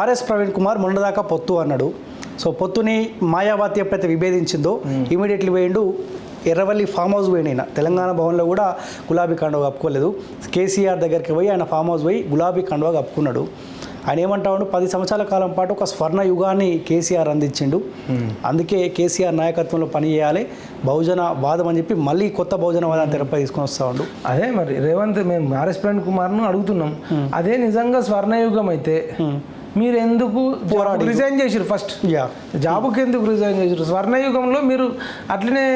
RS Praveen Kumar మొన్నదాకా పొత్తు అన్నాడు. So పొత్తుని మాయావతి ఎప్పుడైతే విభేదించిందో ఇమీడియట్లీ పోయిండు. ఎర్రవల్లి ఫామ్ హౌస్ పోయిన తెలంగాణ భవన్లో కూడా గులాబీ కండువా కప్పుకోలేదు. కేసీఆర్ దగ్గరికి పోయి ఆయన ఫామ్ హౌస్ పోయి గులాబీ కండువా కప్పుకున్నాడు. ఆయన ఏమంటాడు పది సంవత్సరాల కాలం పాటు ఒక స్వర్ణ యుగాన్ని కేసీఆర్ అందించిండు. అందుకే కేసీఆర్ నాయకత్వంలో పనిచేయాలి బహుజన వాదం అని చెప్పి మళ్ళీ కొత్త బహుజన వాదాన్ని తెరపై తీసుకొని వస్తా ఉండు. అదే మరి రేవంత్ మేము ఆర్ఎస్ ప్రవీణ్ కుమార్ను అడుగుతున్నాం. అదే నిజంగా స్వర్ణయుగం అయితే మీరు ఎందుకు రిజైన్ చేసిరు ఫస్ట్? జాబుకి ఎందుకు రిజైన్ చేసిరు స్వర్ణయుగంలో మీరు అట్లనే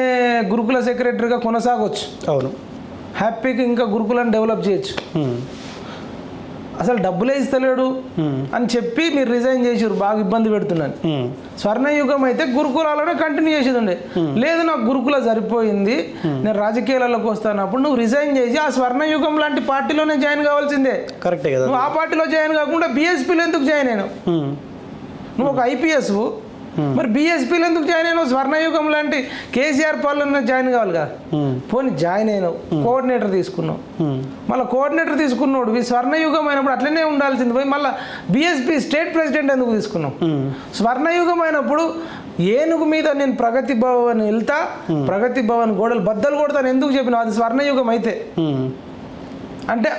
గురుకుల సెక్రటరీగా కొనసాగొచ్చు. అవును. హ్యాపీగా ఇంకా గురుకులను డెవలప్ చేయొచ్చు. అసలు డబ్బులే ఇస్తలేడు అని చెప్పి మీరు రిజైన్ చేసిరు బాగా ఇబ్బంది పెడుతున్నాను. స్వర్ణయుగం అయితే గురుకులాలోనే కంటిన్యూ చేసేది ఉండే లేదు నాకు గురుకుల సరిపోయింది. నేను రాజకీయాలలోకి వస్తానప్పుడు నువ్వు రిజైన్ చేసి ఆ స్వర్ణయుగం లాంటి పార్టీలోనే జాయిన్ కావాల్సిందే. కరెక్టే కదా నువ్వు ఆ పార్టీలో జాయిన్ కాకుండా బీఎస్పీలో ఎందుకు జాయిన్ అయినావు. నువ్వు ఒక ఐపీఎస్ మరి బీఎస్పీలో ఎందుకు జాయిన్ అయినావు? స్వర్ణయుగం లాంటి కేసీఆర్ పాలన జాయిన్ కావాలి కదా ఉమ్. పోనీ జాయిన్ అయినావు. కోఆర్డినేటర్ తీసుకున్నావు. ఉమ్. మళ్ళీ కోఆర్డినేటర్ తీసుకున్నాడు ఈ స్వర్ణయుగం అయినప్పుడు అట్లనే ఉండాల్సింది. పోయి మళ్ళీ బీఎస్పీ స్టేట్ ప్రెసిడెంట్ ఎందుకు తీసుకున్నావు. స్వర్ణయుగం అయినప్పుడు ఏనుగు మీద నేను ప్రగతి భవన్ వెళ్తా ప్రగతి భవన్ గోడలు బద్దలు కొడతాను ఎందుకు చెప్పినావు? అది స్వర్ణయుగం అయితే. అంటే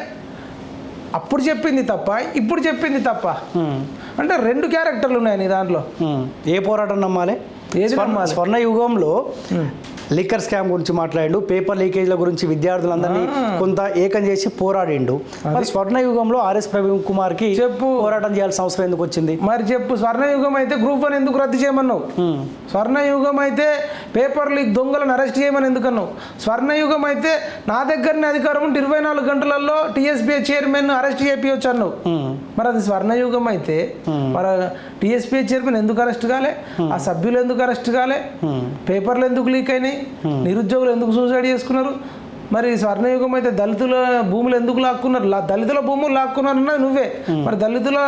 అప్పుడు చెప్పింది తప్ప ఇప్పుడు చెప్పింది తప్ప. అంటే రెండు క్యారెక్టర్లు ఉన్నాయి నీ దాంట్లో. ఏ పోరాటం నమ్మాలి? స్వర్ణ యుగంలో లిక్కర్ స్కామ్ గురించి మాట్లాడిండు. పేపర్ లీకేజ్ల గురించి విద్యార్థులందరినీ కొంత ఏకం చేసి పోరాడిండు. మరి స్వర్ణ యుగంలో ఆర్ఎస్ ప్రవీణ్ కుమార్కి చెప్పు. పోరాటం చేయాల్సిన అవసరం ఎందుకు వచ్చింది? మరి చెప్పు స్వర్ణయుగం అయితే గ్రూప్ వన్ ఎందుకు రద్దు చేయమన్నావు. స్వర్ణయుగం అయితే పేపర్ లీక్ దొంగలను అరెస్ట్ చేయమని ఎందుకన్నావు? స్వర్ణయుగం అయితే నా దగ్గరనే అధికారం ఉంటే ఇరవై నాలుగు గంటలలో టీఎస్పీ చైర్మన్ అరెస్ట్ చేయొచ్చు అన్నావు. మరి అది స్వర్ణయుగం అయితే మరి టీఎస్పీ చైర్మన్ ఎందుకు అరెస్ట్ కాలే? ఆ సభ్యులు ఎందుకు అరెస్ట్ కాలే. పేపర్లు ఎందుకు లీక్ అయినాయి? నిరుద్యోగులు ఎందుకు సూసైడ్ చేసుకున్నారు? మరి స్వర్ణయుగం అయితే దళితుల భూములు ఎందుకు లాక్కున్నారు? దళితుల భూములు లాక్కున్నారు అన్నది నువ్వే మరి దళితుల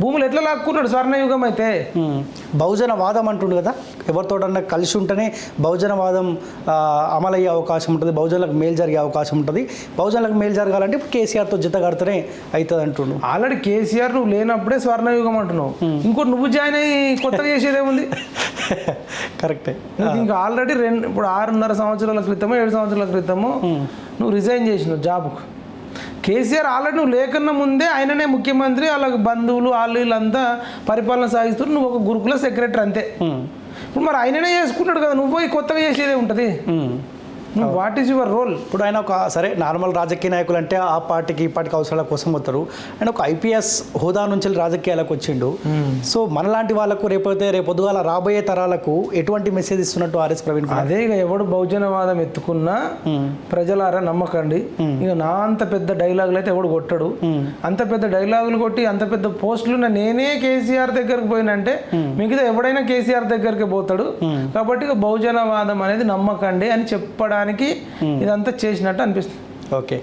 భూములు ఎట్లా లాక్కున్నాడు స్వర్ణయుగం అయితే. బహుజన వాదం అంటుండు కదా. ఎవరితోటన్నా కలిసి ఉంటేనే బహుజన వాదం అమలయ్యే అవకాశం ఉంటుంది బహుజనులకు మేలు జరిగే అవకాశం ఉంటుంది. బహుజనులకు మేలు జరగాలంటే ఇప్పుడు కేసీఆర్తో జత కడితేనే అవుతుంది అంటుండు. ఆల్రెడీ కేసీఆర్ నువ్వు లేనప్పుడే స్వర్ణయుగం అంటున్నావు. ఇంకోటి నువ్వు జాయిన్ అయ్యి కొత్తగా చేసేదేముంది? కరెక్టే. ఇంకా ఆల్రెడీ రెండు ఇప్పుడు ఆరున్నర సంవత్సరాల క్రితమో ఏడు సంవత్సరాల క్రితమో నువ్వు రిజైన్ చేసినావు జాబ్కు. కేసీఆర్ ఆల్రెడీ నువ్వు లేకన్నా ముందే ఆయననే ముఖ్యమంత్రి అలాగే బంధువులు వాళ్ళు వీళ్ళంతా పరిపాలన సాగిస్తూ నువ్వు ఒక గురుకుల సెక్రటరీ అంతే. ఇప్పుడు మరి ఆయననే చేసుకుంటాడు కదా నువ్వు పోయి కొత్తగా చేసేదే ఉంటుంది. వాట్ ఈస్ యువర్ రోల్ ఇప్పుడు ఆయన ఒక సరే నార్మల్ రాజకీయ నాయకులు అంటే ఆ పార్టీకి ఈ పార్టీకి అవసరాల కోసం వస్తారు. ఆయన ఒక ఐపీఎస్ హోదా నుంచి రాజకీయాలకు వచ్చిండు. సో మనలాంటి వాళ్ళకు రేపైతే రేపు పొద్దుగాల రాబోయే తరాలకు ఎటువంటి మెసేజ్ ఇస్తున్నట్టు ఆర్ఎస్ ప్రవీణ్ అదే ఇక ఎవడు బహుజనవాదం ఎత్తుకున్నా. ప్రజలారా నమ్మకండి. ఇక నా అంత పెద్ద డైలాగులు అయితే ఎవడు కొట్టడు. అంత పెద్ద డైలాగులు కొట్టి అంత పెద్ద పోస్టులు నేనే కేసీఆర్ దగ్గరికి పోయినంటే మిగతా ఎవడైనా కేసీఆర్ దగ్గరికి పోతాడు. కాబట్టి ఇక బహుజనవాదం అనేది నమ్మకండి అని చెప్పడానికి ఇదంతా చేసినట్టు అనిపిస్తుంది. ఓకే.